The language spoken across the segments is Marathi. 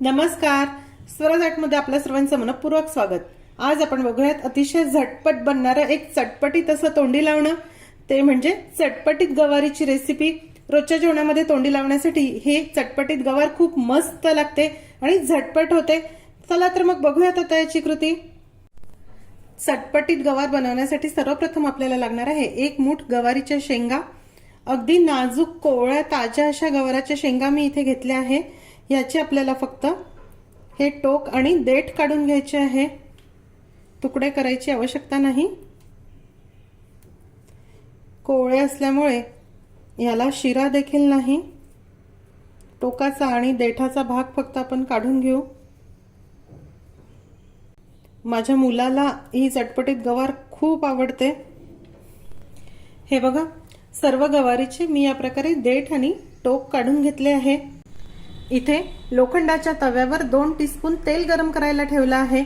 नमस्कार. स्वराजाटमध्ये आपल्या सर्वांचं मनपूर्वक स्वागत. आज आपण बघूयात अतिशय झटपट बनणारं एक चटपटीत असं तोंडी लावणं. ते म्हणजे चटपटीत गवारीची रेसिपी रोजच्या जेवणामध्ये तोंडी लावण्यासाठी हे चटपटीत गवार खूप मस्त लागते आणि झटपट होते. चला तर मग बघूयात आता याची कृती. चटपटीत गवार बनवण्यासाठी सर्वप्रथम आपल्याला लागणार आहे एक मूठ गवारीच्या शेंगा. अगदी नाजूक कोवळ्या ताज्या अशा गवाराच्या शेंगा मी इथे घेतल्या आहे. याचे आपल्याला फक्त हे टोक आणि देठ काढून घ्यायचे आहे. तुकडे करायची आवश्यकता नाही. कोवळे असल्यामुळे याला शिरा देखील नाही. टोकाचा आणि देठाचा भाग फक्त आपण काढून घेऊ. माझ्या मुलाला ही चटपटीत गवार खूप आवडते. हे बघा सर्व गवारीचे मी या प्रकारे देठ आणि टोक काढून घेतले आहे. इथे लोखंडाच्या तव्यावर दोन टीस्पून तेल गरम करायला ठेवलं आहे.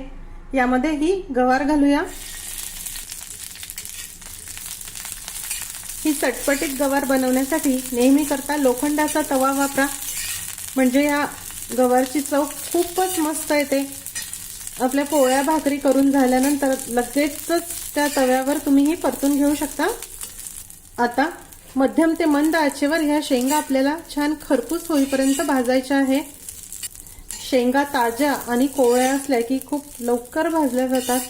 यामध्ये ही गवार घालूया. ही चटपटीत गवार बनवण्यासाठी नेहमी करता लोखंडाचा तवा वापरा. म्हणजे या गवारची चव खूपच मस्त येते. आपल्या पोळ्या भाकरी करून झाल्यानंतर लगेचच त्या तव्यावर तुम्ही ही परतून घेऊ शकता. आता मध्यम ते मंद आचेवर ह्या शेंगा आपल्याला छान खरपूस होईपर्यंत भाजायच्या आहे. शेंगा ताज्या आणि कोवळ्या असल्या की खूप लवकर भाजल्या जातात.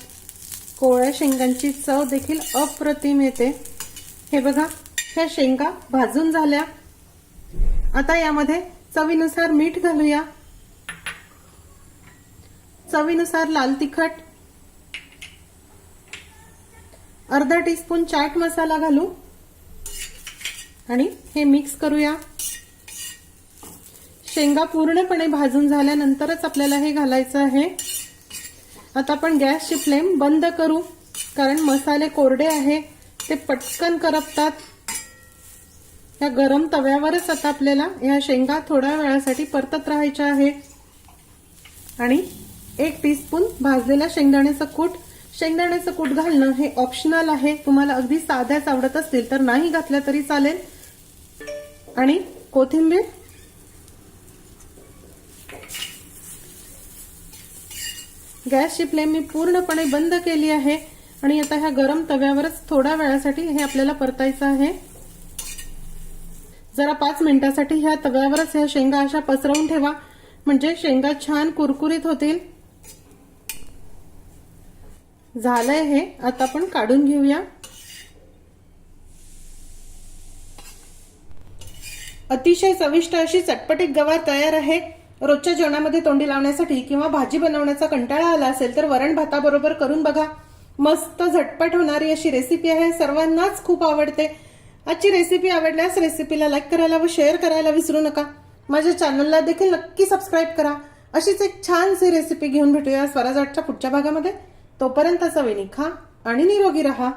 कोवळ्या शेंगांची चव देखील अप्रतिम येते. हे बघा ह्या शेंगा भाजून झाल्या. आता यामध्ये चवीनुसार मीठ घालूया. चवीनुसार लाल तिखट. अर्धा टीस्पून चाट मसाला घालू. आणि हे मिक्स करूया. शेंगा पूर्णपणे भाजून झाल्यानंतरच आपल्याला हे घालायचं आहे. आता आपण गॅसची फ्लेम बंद करू कारण मसाले कोरडे आहे ते पटकन करपतात. या गरम तव्यावरच आता आपल्याला ह्या शेंगा थोड्या वेळासाठी परतत राहायच्या आहे. आणि एक टीस्पून भाजलेला शेंगदाण्याचं कूट. शेंगदाण्याचं कूट घालणं हे ऑप्शनल आहे. तुम्हाला अगदी साध्याच आवडत असतील तर नाही घातल्या तरी चालेल. आणि कोथिंबीर? गॅसची फ्लेम मी पूर्णपणे बंद केली आहे आणि आता ह्या गरम तव्यावरच थोड्या वेळासाठी हे आपल्याला परतायचं आहे. जरा पाच मिनिटासाठी ह्या तव्यावरच ह्या शेंगा अशा पसरवून ठेवा. म्हणजे शेंगा छान कुरकुरीत होतील. झालंय हे. आता आपण काढून घेऊया. अतिशय चविष्ट अशी चटपटीत गवार तयार आहे. रोजच्या जेवणामध्ये तोंडी लावण्यासाठी किंवा भाजी बनवण्याचा कंटाळा आला असेल तर वरण भाताबरोबर करून बघा. मस्त झटपट होणारी अशी रेसिपी आहे. सर्वांनाच खूप आवडते. आजची रेसिपी आवडल्यास रेसिपीला लाईक करायला व शेअर करायला विसरू नका. माझ्या चॅनलला देखील नक्की सबस्क्राईब करा. अशीच एक छानशी रेसिपी घेऊन भेटूया स्वराजाटच्या पुढच्या भागामध्ये. तोपर्यंत चवीनी खा आणि निरोगी रहा.